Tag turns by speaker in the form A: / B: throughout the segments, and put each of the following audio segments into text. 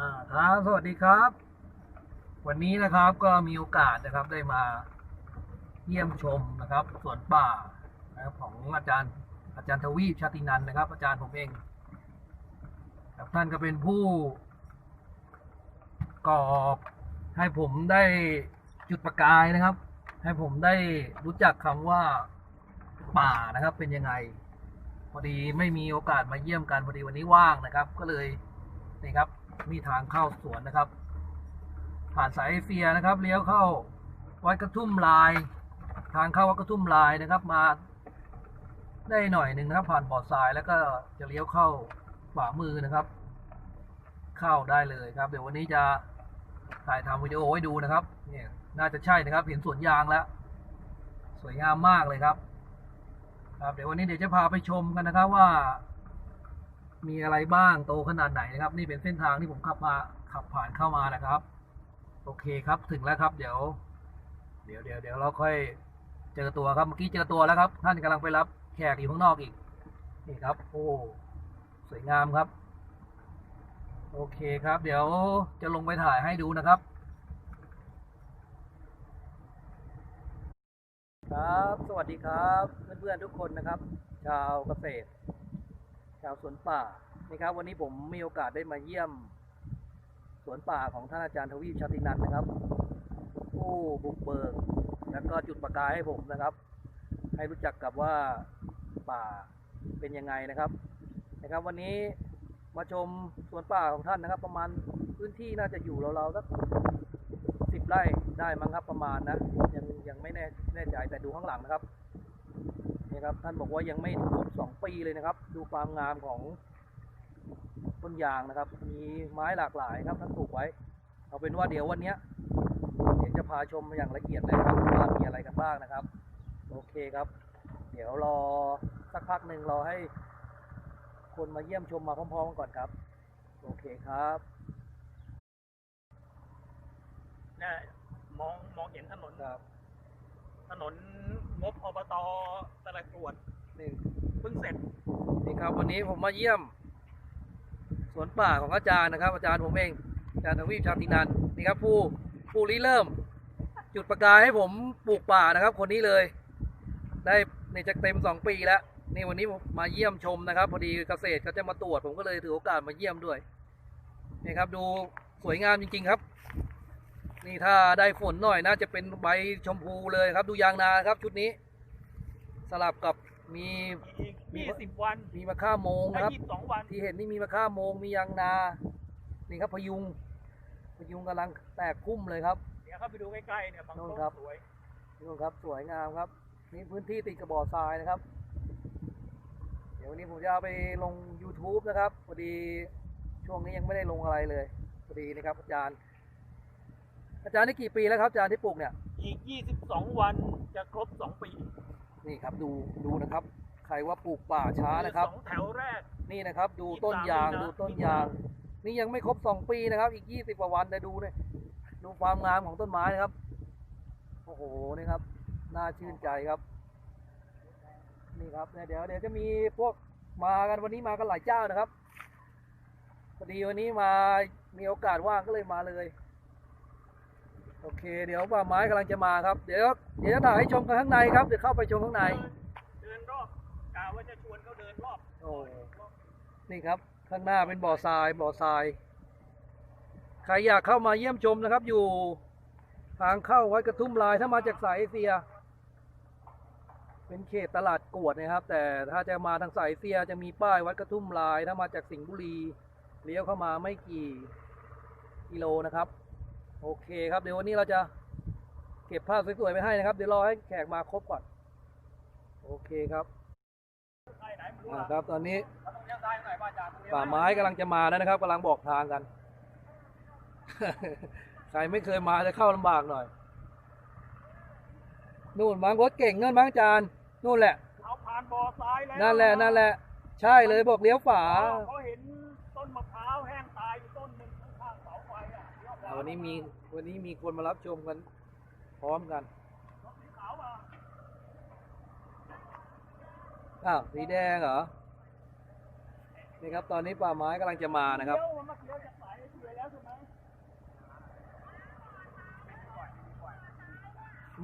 A: ครับสวัสดีครับ วันนี้นะครับก็มีโอกาสนะครับได้มาเยี่ยมชมนะครับสวนป่านะครับของอาจารย์อาจารย์ทวีปชาตินันนะครับ อาจารย์ผมเองครับท่านก็เป็นผู้ก่อให้ผมได้จุดประกายนะครับ ให้ผมได้รู้จักคำว่าป่านะครับเป็นยังไง พอดีไม่มีโอกาสมาเยี่ยมกันพอดีวันนี้ว่างนะครับ ก็เลยนี่ครับ มีทางเข้าสวนนะครับ ผ่านสายเอเฟียนะครับ เลี้ยวเข้าวัดกระทุ่มลาย ทางเข้าวัดกระทุ่มลายนะครับมา ได้หน่อยหนึ่งนะครับ ผ่านบ่อทรายแล้วก็จะเลี้ยวเข้าขวามือนะครับ เข้าได้เลยครับ เดี๋ยววันนี้จะถ่ายทำวิดีโอให้ดูนะครับ เนี่ยน่าจะใช่นะครับ เห็นสวนยางแล้ว สวยงามมากเลยครับ ครับ เดี๋ยววันนี้เดี๋ยวจะพาไปชมกันนะครับว่า มีอะไรบ้างโตขนาดไหนนะครับ นี่เป็นเส้นทางที่ผมขับมาขับผ่านเข้ามานะครับ โอเคครับถึงแล้วครับ เดี๋ยว เดี๋ยวเดี๋ยวเดี๋ยวเราค่อยเจอตัวครับเมื่อกี้เจอตัวแล้วครับ ท่านกำลังไปรับแขกอยู่ข้างนอกอีกนี่ครับ โอ้สวยงามครับ โอเคครับ เดี๋ยวจะลงไปถ่ายให้ดูนะครับ ครับ สวัสดีครับ เพื่อนๆทุกคนนะครับ ชาวเกษตร ชาวสวนป่านี่ครับวันนี้ผมมีโอกาสได้มาเยี่ยม สวนป่าของท่านอาจารย์ทวีปชาตินันนะครับ ผู้บุกเบิกแล้วก็จุดประกายให้ผมนะครับ ให้รู้จักกับว่าป่าเป็นยังไงนะครับนะครับ วันนี้มาชมสวนป่าของท่านนะครับ ประมาณพื้นที่น่าจะอยู่ราวๆสักสิบไร่ได้มั้งครับประมาณนะยังยังไม่แน่แน่ใจแต่ดูข้างหลังนะครับ นี่ครับท่านบอกว่ายังไม่ครบสองปีเลยนะครับ ดูความงามของต้นยางนะครับ มีไม้หลากหลายครับท่านปลูกไว้ เอาเป็นว่าเดี๋ยววันเนี้ยเดี๋ยวจะพาชมอย่างละเอียดเลยครับว่ามีอะไรกันบ้างนะครับ โอเคครับ เดี๋ยวรอสักพักหนึ่งรอให้ คนมาเยี่ยมชมมาพร้อมๆกันก่อนครับ โอเคครับ
B: เนี่ยมองมองเห็นถนน
A: ครับ
B: ถนนงบอบตตะละกรวด
A: นี่
B: เพิ่งเสร็จ
A: นี่ครับวันนี้ผมมาเยี่ยม สวนป่าของอาจารย์นะครับ อาจารย์ผมเองอาจารย์ทวีปชาตินันนี่ครับผู้ผู้ริเริ่ม จุดประกายให้ผมปลูกป่านะครับ คนนี้เลย ได้ในจะเต็มสองปีแล้วนี่วันนี้ผมมาเยี่ยมชมนะครับ พอดีเกษตรเขาจะมาตรวจผมก็เลยถือโอกาสมาเยี่ยมด้วยนี่ครับดูสวยงามจริง ๆ ครับ นี่ถ้าได้ฝนหน่อยน่าจะเป็นใบชมพูเลยครับ ดูยางนาครับชุดนี้ สลับกับมี
B: อีกยี่สิบวัน
A: มีมะค่าโมง
B: ถ้า
A: นะครับ
B: ยี่สิบสองวัน
A: ที่เห็นนี่มีมะค่าโมงมียางนา นี่ครับพยุง พยุงกำลังแตกพุ่มเลยครับ
B: เดี๋ยวเข้าไปดูใกล้ๆเนี่ยบาง
A: โน่
B: ต้
A: น
B: น
A: ครับ
B: สวย
A: นี่ครับสวยงามครับ นี่พื้นที่ติดกระบอกทรายนะครับ เดี๋ยววันนี้ผมจะเอาไปลง YouTube นะครับพอดีช่วงนี้ยังไม่ได้ลงอะไรเลยพอดีนะครับอาจารย์ อาจารย์นี่กี่ปีแล้วครับอาจารย์ที่ปลูกเนี่ย
B: อีกยี่สิบสองวันจะครบสองปี
A: นี่ครับดูดูนะครับ ใครว่าปลูกป่าช้านะครับ
B: สองแถวแรก
A: นี่นะครับ ดูต้นยาง
B: 23เลยนะ
A: ดูต้นยาง นี่ยังไม่ครบสองปีนะครับ อีกยี่สิบกว่าวันแต่ดูเนี่ยดูความงามของต้นไม้นะครับ โอ้โหนี่ครับ น่าชื่นใจครับ นี่ครับเนี่ยเดี๋ยวเดี๋ยวจะมีพวกมากันวันนี้มากันหลายเจ้านะครับพอดีวันนี้มามีโอกาสว่างก็เลยมาเลย โอเค เดี๋ยวป่าไม้กำลังจะมาครับ เดี๋ยวเดี๋ยวจะถ่ายให้ชมกันข้างในครับ เดี๋ยวเข้าไปชมข้างใน
B: เดินรอบกะว่าจะชวนเขาเดินรอบ
A: โอ้นี่ครับ ข้างหน้าเป็นบ่อทรายบ่อทราย ใครอยากเข้ามาเยี่ยมชมนะครับ อยู่ทางเข้าวัดกระทุ่มลายถ้ามาจากสายเอเชีย เป็นเขตตลาดกวดนะครับ แต่ถ้าจะมาทางสายเอเชียจะมีป้ายวัดกระทุ่มลาย ถ้ามาจากสิงห์บุรีเลี้ยวเข้ามาไม่กี่กิโลนะครับ โอเคครับเดี๋ยววันนี้เราจะเก็บภาพสวยๆไปให้นะครับ เดี๋ยวรอให้แขกมาครบก่อน โอเคครับ
B: ใครไหนไม่รู้
A: อ่า
B: อะ
A: ครับตอนนี้
B: เราต้องเลี้ยวซ้ายหน่อยว่าอาจารย์ต้องเลี้ยว
A: ป่าไม้กำลังจะมาแล้วนะครับกำลังบอกทางกัน ใครไม่เคยมาจะเข้าลำบากหน่อย นู่นบางรถเก่งเงินบางจานนู่นแหละ
B: เอาผ่านบ่อทรายแล้ว
A: นั่นแหละนั่นแหละ ใช่เลยบอกเลี้ยวฝา
B: เขาเห็นต้น วขวา
A: วันนี้มีวันนี้มีคนมารับชมกัน พร้อมกัน
B: รถสีขาวอะ
A: อ้าวสีแดงเหรอ นี่ครับ ตอนนี้ป่าไม้กำลังจะมานะครับ
B: เลี้ยวมันมาเลี้ยวจากสายเอเชียแล้วแล้วใช่ไหม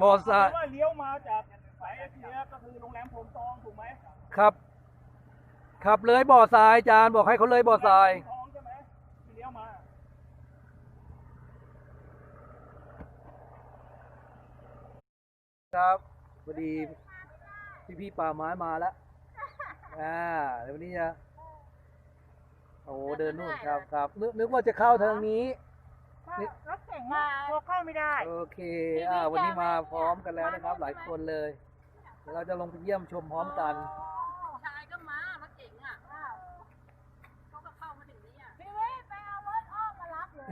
A: บ่อทราย
B: ว่าเลี้ยวมาจากสายเอเชียก็คือโรงแรมโพนทองถูกไหม
A: ครับ ขับเลยบ่อทรายอาจารย์บอกให้เขาเลยบ่อทราย
B: โพนทองใช่ไหมที่เลี้ยวมา
A: ครับพอดีพี่พี่ๆป่าไม้มาแล้วอ่าเดี๋ยววันนี้จะโอ้โหเดินนู่นครับครับนึกนึกว่าจะเข้าทางนี้ นี่
B: รถเก่งมากพอเข้าไม่ได้
A: โอเคอ่าวันนี้มาพร้อมกันแล้วนะครับ หลายคนเลยเดี๋ยวเราจะลงไปเยี่ยมชมพร้อมกัน
C: ชายก็มารถเก๋งอะเขาก็เข้ามาถึงนี่อะ
D: พี่วิไปเอารถอ้อมมารับเลย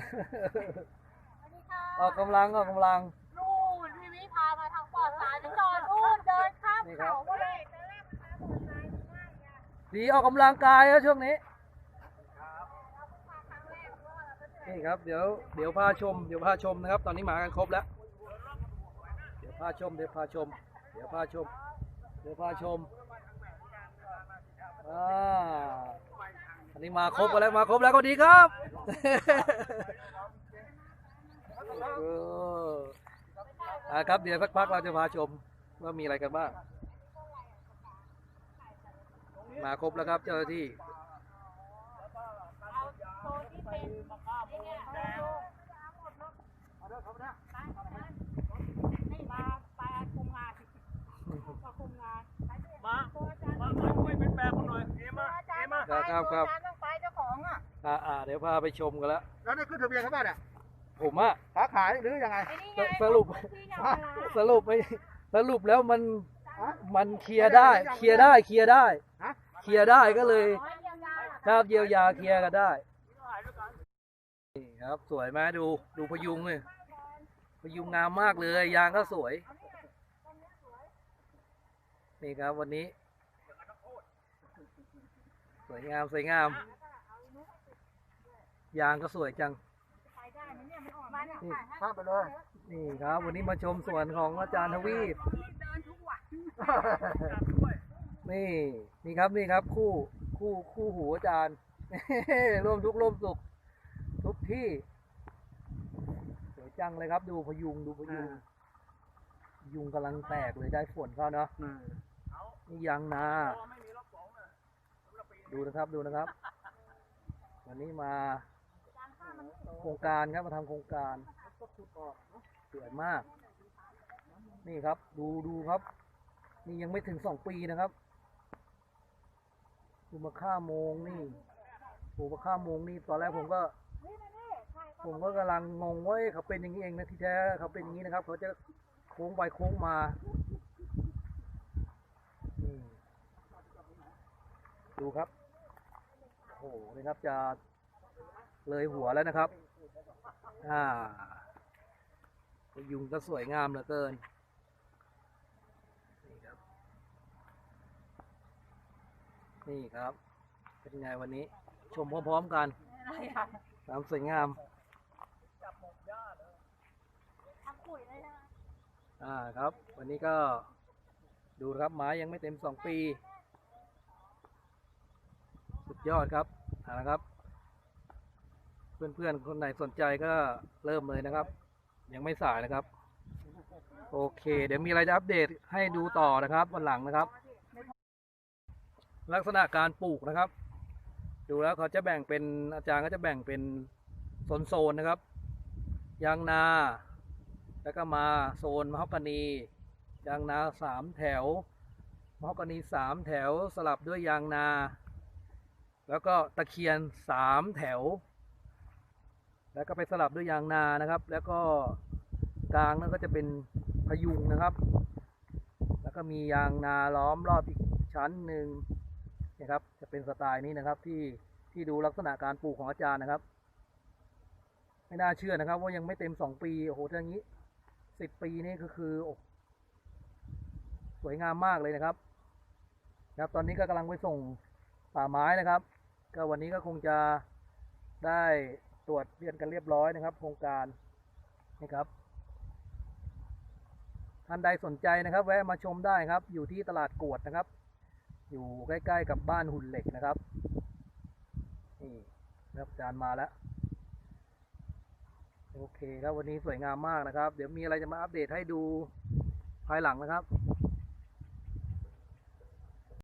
D: สวัสดีค่ะ
A: ออกกำลังออกกำลัง
D: นู่นพี่วิพามาทางปลอดสายไปจอดนู่นเดิ นี่
A: ครับ
D: ก็เลยตอนแรกมันมาปลอดสายง่ายไง
A: ดีออกกำลังกายแล้วช่วงนี้
D: นี่
A: ครับ เดี๋ยว เดี๋ยวพาชม เดี๋ยวพาชมนะครับ ตอนนี้มากันครบแล้ว เดี๋ยวพาชม เดี๋ยวพาชม เดี๋ยวพาชม เดี๋ยวพาชม อ่าอันนี้มาครบกันแล้ว มาครบแล้วก็ดีครับ เอออ่าครับ เดี๋ยวสักพักเราจะพาชมว่ามีอะไรกันบ้าง มาครบแล้วครับเจ้าหน้าที่เอา
D: โซนที่เป็นไอ้เนี่ยเออนี่มาไปคุมงานมาคุมงาน
B: มามามาช่วยเป็นแบบคนหน่อย เอมา
D: อาจา
B: เอมา
A: ครับครับ
D: อาจารย์ต้องไปเจ้าของอะ
A: อ่าอ่าเดี๋ยวพาไปชมกันแล้ว
E: แล้วนี่ขึ้นทะเบียนเขาป่ะเนี่ย
A: ผมอะ
E: ค้าขายหรือยังไง
D: ไอ้นี่ไง
A: สรุป
D: ที่ยาว
A: สรุปไม่สรุปแล้วมัน
E: ฮะ
A: มันเคลียร์ได้ เคลียร์ได้ เคลียร์ได้
E: ฮะ
A: เคลียร์ได้ก็เลย
D: ร้อยเดียวยา
A: ครับเยียวยาเคลียร์กันได้นี่ครับสวยไหมดูดูพยุงเลยพยุงงามมากเลย ยางก็สวย นี่ครับวันนี้ สวยงามสวยงาม ยางก็สวยจัง
D: ไปได้ไหมเนี่ยมันออกมาเนี่ย
A: นี่
E: ข้ามไปเลย
A: นี่ครับ วันนี้มาชมสวนของอาจารย์ทวีป
C: เดิ นทุกวัน
A: นี่นี่ครับนี่ครับ คู่คู่คู่หูอาจารย์ร่วมทุกข์ร่วมสุขทุกที่สวยจังเลยครับ ดูพยุงดูพยุงพยุงกำลังแตกเลยได้ฝนเข้าเนาะนี่ยางนาดูนะครับดูนะครับ วันนี้มาโครงการครับมาทำโครงการสวยมาก นี่ครับ ดูดูครับ นี่ยังไม่ถึงสองปีนะครับ ดูมาค่าโมงนี่โอ้มาค่าโมงนี่ตอนแรกผมก็ ผมก็กำลังงงว่าเอ๊ะเขาเป็นอย่างนี้เองนะที่แท้เขาเป็นอย่างนี้นะครับ เขาจะโค้งไปโค้งมานี่ดูครับโอ้โหนี่ครับจะเลยหัวแล้วนะครับ อ่ายุงก็สวยงามเหลือเกินครับ นี่ครับ เป็นไงวันนี้ ชมพร้อมๆกันความสวยงาม
D: ทำปุ๋ยเลยนะ
A: อ่าครับ วันนี้ก็ดูครับไม้ยังไม่เต็มสองปี สุดยอดครับเอานะครับ เพื่อนๆ คนไหนสนใจก็เริ่มเลยนะครับ ยังไม่สายนะครับ โอเค เดี๋ยวมีอะไรจะอัปเดตให้ดูต่อนะครับ วันหลังนะครับ ลักษณะการปลูกนะครับ ดูแล้วเขาจะแบ่งเป็นอาจารย์ก็จะแบ่งเป็นโซนๆนะครับ ยางนา แล้วก็มาโซนมะฮอกกานี ยางนาสามแถวมะฮอกกานีสามแถวสลับด้วยยางนา แล้วก็ตะเคียนสามแถว แล้วก็ไปสลับด้วยยางนานะครับ แล้วก็กลางนั่นก็จะเป็นพยุงนะครับ แล้วก็มียางนาล้อมรอบอีกชั้นหนึ่ง นะครับ จะเป็นสไตล์นี้นะครับที่ที่ดูลักษณะการปลูกของอาจารย์นะครับ ไม่น่าเชื่อนะครับ ว่ายังไม่เต็มสองปีโอ้โหถ้าอย่างนี้สิบปีนี่ก็คือโอ้สวยงามมากเลยนะครับครับ ตอนนี้ก็กำลังไปส่งป่าไม้นะครับ ก็วันนี้ก็คงจะได้ตรวจเรียนกันเรียบร้อยนะครับ โครงการนี่ครับท่านใดสนใจนะครับ แวะมาชมได้ครับ อยู่ที่ตลาดกวดนะครับ อยู่ใกล้ ๆ กับบ้านหุ่นเหล็กนะครับนี่นะครับอาจารย์มาแล้ว โอเคครับวันนี้สวยงามมากนะครับ เดี๋ยวมีอะไรจะมาอัปเดตให้ดูภายหลังนะครับ